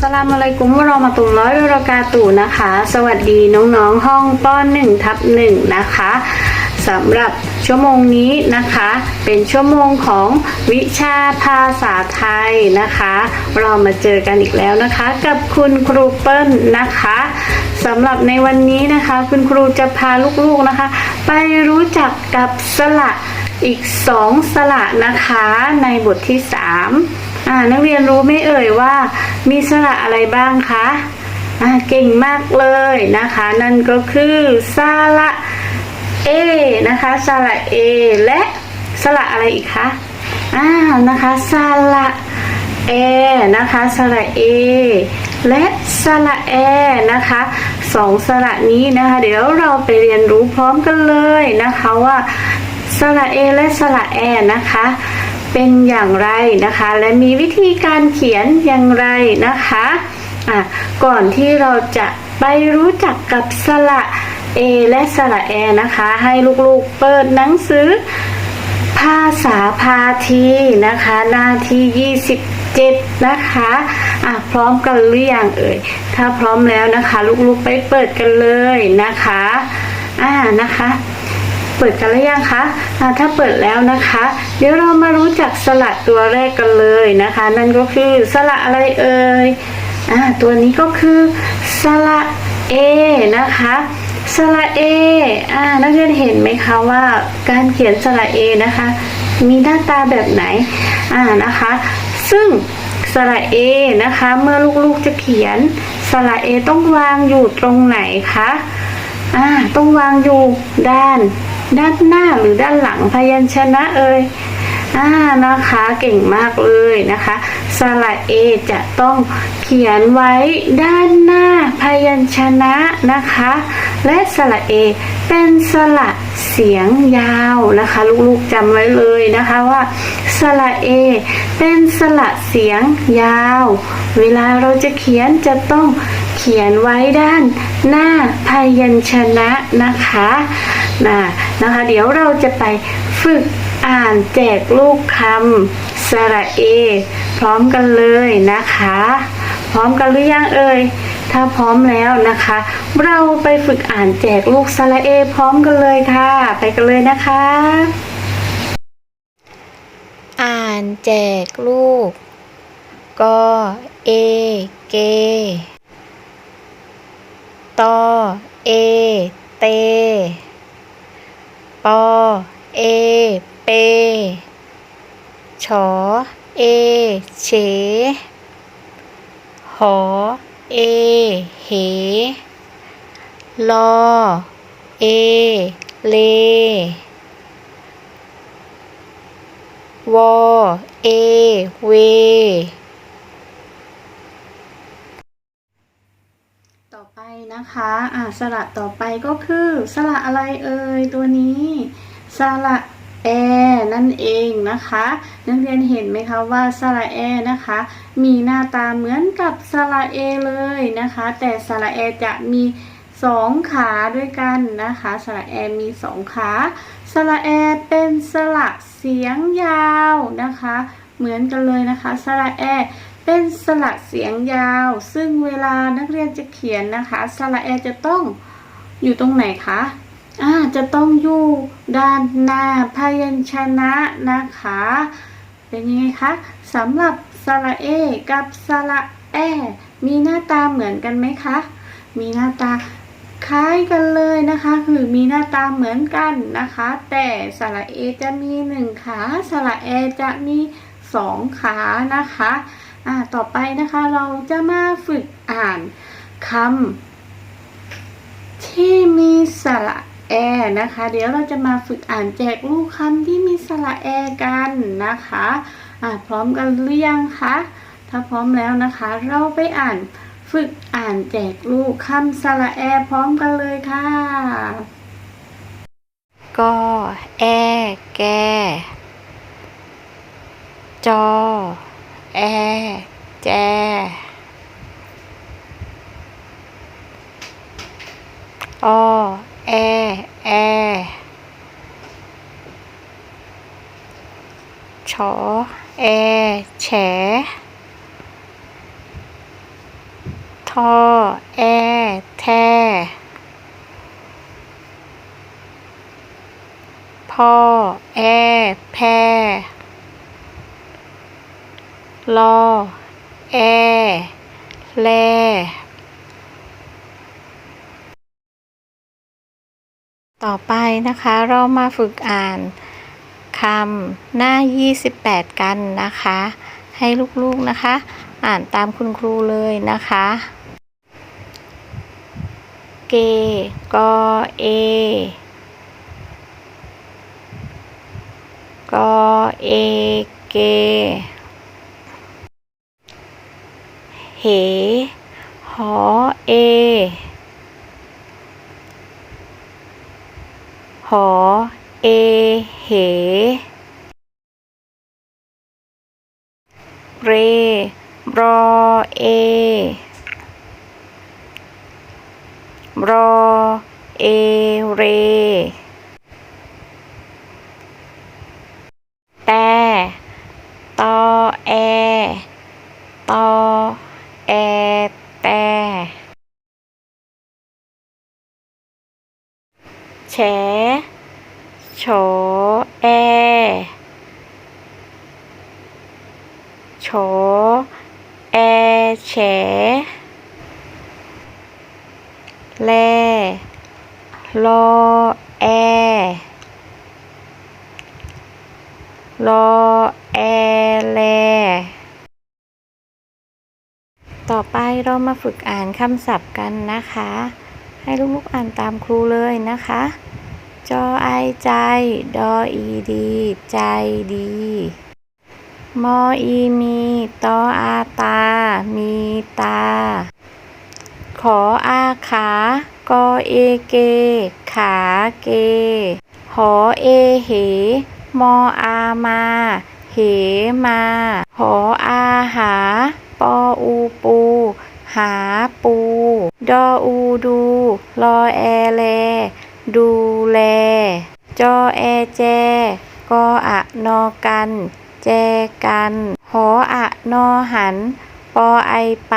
สลามอะไรกุมวะเรามาตุลลอฮิวะบะเรากาตุฮ์นะคะ สวัสดีน้องๆห้องป้อนหนึ่งทับหนึ่งนะคะสำหรับชั่วโมงนี้นะคะ เป็นชั่วโมงของวิชาภาษาไทยนะคะ เรามาเจอกันอีกแล้วนะคะ กับคุณครูเปิ้ลนะคะสำหรับในวันนี้นะคะ คุณครูจะพาลูกๆนะคะ ไปรู้จักกับสระอีกสองสระนะคะในบทที่สาม นักเรียนรู้ไม่เอ่ยว่ามีสระอะไรบ้างคะอ่าเก่งมากเลยนะคะ นั่นก็คือสระเอนะคะสระเอและสระอะไรอีกคะอ่านะคะสระเอนะคะสระเอและสระแอนะคะสองสระนี้นะคะ เดี๋ยวเราไปเรียนรู้พร้อมกันเลยนะคะว่าสระเอและสระแอนะคะ เป็นอย่างไรนะคะ และมีวิธีการเขียนอย่างไรนะคะอะก่อนที่เราจะไปรู้จักกับสระ A และสระแอนะคะ ให้ลูกๆเปิดหนังสือ ภาษาพาทีนะคะ หน้าที่ 27 นะคะอะพร้อมกันหรือยังเอ่ย ถ้าพร้อมแล้วนะคะ ลูกๆไปเปิดกันเลยนะคะ อ่านะคะ เปิดกันหรือยังคะถ้าเปิดแล้วนะคะ เดี๋ยวเรามารู้จักสระตัวแรกกันเลยนะคะ นั่นก็คือสระอะไรเอ่ยอตัวนี้ก็คือสระเอนะคะสระเออ่านักเรียนเห็นไหมคะว่าการเขียนสระเอนะคะ มีหน้าตาแบบไหนอ่านะคะ ซึ่งสระเอนะคะ เมื่อลูกๆจะเขียนสระเอต้องวางอยู่ตรงไหนคะอ่าต้องวางอยู่ด้าน ด้านหน้าหรือด้านหลังพยัญชนะเอ่ยอ่านะคะเก่งมากเลยนะคะสระเอจะต้องเขียนไว้ด้านหน้าพยัญชนะนะคะ และสระเอเป็นสระเสียงยาวนะคะ ลูกๆจำไว้เลยนะคะว่าสระเอเป็นสระเสียงยาว เวลาเราจะเขียนจะต้องเขียนไว้ด้านหน้าพยัญชนะนะคะ นะนะคะ เดี๋ยวเราจะไปฝึกอ่านแจกลูกคำสระเอ พร้อมกันเลยนะคะ พร้อมกันหรือยังเอ่ยถ้าพร้อมแล้วนะคะ เราไปฝึกอ่านแจกลูกสระเอ พร้อมกันเลยค่ะ ไปกันเลยนะคะ อ่านแจกลูกกอเอเกตอเอเต ปอ เอ เป ชอ เอ เฉ หอ เอ เห ลอ เอ เล วอ เอ เว ต่อไปนะคะอ่าสระต่อไปก็คือสระอะไรเอ่ยตัวนี้สระแอนั่นเองนะคะนักเรียนเห็นไหมคะว่าสระแอนะคะ มีหน้าตาเหมือนกับสระเอเลยนะคะ แต่สระแอจะมีสองขาด้วยกันนะคะสระแอมีสองขาสระแอเป็นสระเสียงยาวนะคะ เหมือนกันเลยนะคะสระแอ เป็นสระเสียงยาว ซึ่งเวลานักเรียนจะเขียนนะคะ สระแอจะต้องอยู่ตรงไหนคะอ่าจะต้องอยู่ด้านหน้าพยัญชนะนะคะ เป็นยังไงคะสำหรับสระเอกับสระแอมีหน้าตาเหมือนกันไหมคะ มีหน้าตาคล้ายกันเลยนะคะ คือมีหน้าตาเหมือนกันนะคะ แต่สระเอจะมีหนึ่งขาสระแอจะมีสองขานะคะ อ่าต่อไปนะคะเราจะมาฝึกอ่านคำที่มีสระแอนะคะ เดี๋ยวเราจะมาฝึกอ่านแจกลูกคำที่มีสระแอกันนะคะอ่าพร้อมกันหรือยังคะถ้าพร้อมแล้วนะคะ เราไปอ่านฝึกอ่านแจกลูกคำสระแอพร้อมกันเลยค่ะกอแอแกจอ แอแจอแอแอชอแอแฉทอแอแทพอแอแพร ลอ แอ แลต่อไปนะคะเรามาฝึกอ่านคำหน้า 28 กันนะคะ ให้ลูกๆนะคะ อ่านตามคุณครูเลยนะคะ เก กอ เอ กอ เอ เก เห หอ เอ หอ เอ เห เร รอ เอ รอ เอ เร แต่ตอ แอ ตอ แอ แต่ แฉโฉแอโฉแอแฉแลรอแอรอแอแลต่อไปเรามาฝึกอ่านคำศัพท์กันนะคะ ให้ลูกๆอ่านตามครูเลยนะคะ จอไอใจ ดออีดี ใจดี มออีมี ตออาตา มีตา ขออาขา กอเอเก ขาเก หอเอเหมออามา เหมา หออาหา ปออูปู หา ดออูดูรอแอแล ดูแล จอแอแจ กออะนอกัน แจกันหออะนอหัน ปอไอไป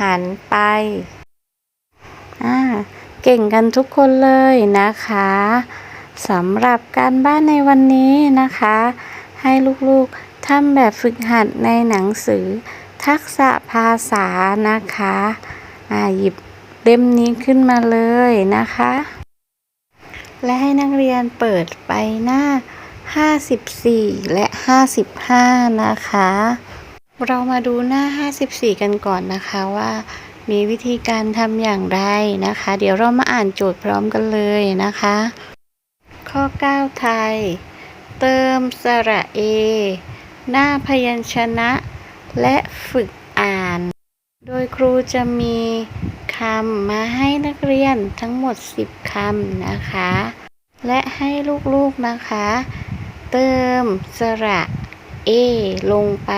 หันไป อ่า เก่งกันทุกคนเลยนะคะสำหรับการบ้านในวันนี้นะคะ ให้ลูกๆทำแบบฝึกหัดในหนังสือ ทักษะภาษานะคะอ่าหยิบ เล่มนี้ขึ้นมาเลยนะคะ และให้นักเรียนเปิดไปหน้า 54 และ 55 นะคะ เรามาดูหน้า 54 กันก่อนนะคะว่ามีวิธีการทำอย่างไรนะคะ เดี๋ยวเรามาอ่านโจทย์พร้อมกันเลยนะคะ ข้อ 9 ไทย เติมสระเอ หน้าพยัญชนะ และฝึกอ่าน โดยครูจะมี คำมาให้นักเรียนทั้งหมด 10คำนะคะ และให้ลูกๆนะคะ เติมสระเอลงไป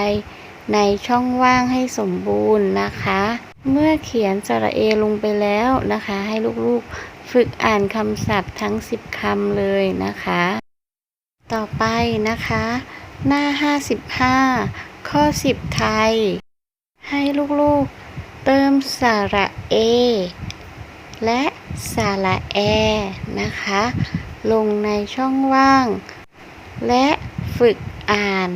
ในช่องว่างให้สมบูรณ์นะคะ เมื่อเขียนสระเอลงไปแล้วนะคะ ให้ลูกๆฝึกอ่านคำศัพท์ทั้ง 10คำเลยนะคะ ต่อไปนะคะ หน้า 55 ข้อ 10 ไทย ให้ลูกๆ เติมสระเอ และสระแอนะคะ ลงในช่องว่าง และฝึกอ่าน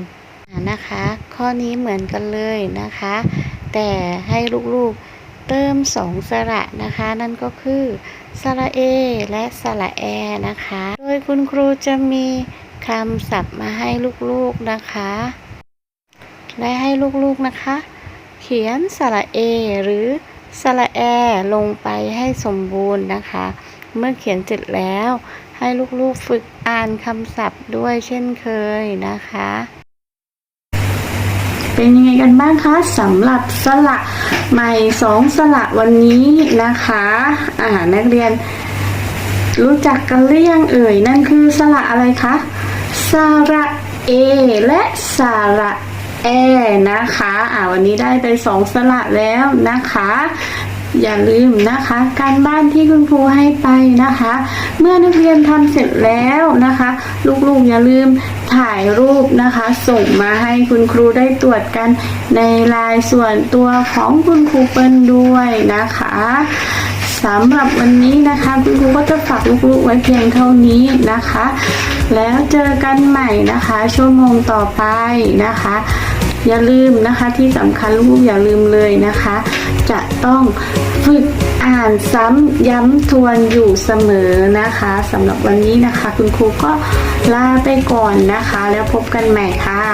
นะคะ ข้อนี้เหมือนกันเลยนะคะ แต่ให้ลูกๆเติมสองสระนะคะ นั่นก็คือสระเอ และสระแอนะคะ โดยคุณครูจะมีคำศัพท์มาให้ลูกๆนะคะ และให้ลูกๆนะคะ เขียนสระเอหรือสระแอลงไปให้สมบูรณ์นะคะ เมื่อเขียนเสร็จแล้ว ให้ลูกๆฝึกอ่านคำศัพท์ด้วยเช่นเคยนะคะ เป็นยังไงกันบ้างคะสำหรับสระใหม่สองสระวันนี้นะคะอ่านักเรียนรู้จักกันหรือยังเอ่ย นั่นคือสระอะไรคะสระเอและสระ แอนะคะ อ่าวันนี้ได้ไปสองสระแล้วนะคะ อย่าลืมนะคะ การบ้านที่คุณครูให้ไปนะคะ เมื่อนักเรียนทำเสร็จแล้วนะคะ ลูกๆอย่าลืมถ่ายรูปนะคะ ส่งมาให้คุณครูได้ตรวจกันในลายส่วนตัวของคุณครูเปิ้ลด้วยนะคะ สำหรับวันนี้นะคะคุณครูก็จะฝากลูกๆไว้เพียงเท่านี้นะคะ แล้วเจอกันใหม่นะคะ ชั่วโมงต่อไปนะคะ อย่าลืมนะคะที่สำคัญลูกๆอย่าลืมเลยนะคะ จะต้องฝึกอ่านซ้ำย้ำทวนอยู่เสมอนะคะสำหรับวันนี้นะคะ คุณครูก็ลาไปก่อนนะคะ แล้วพบกันใหม่ค่ะ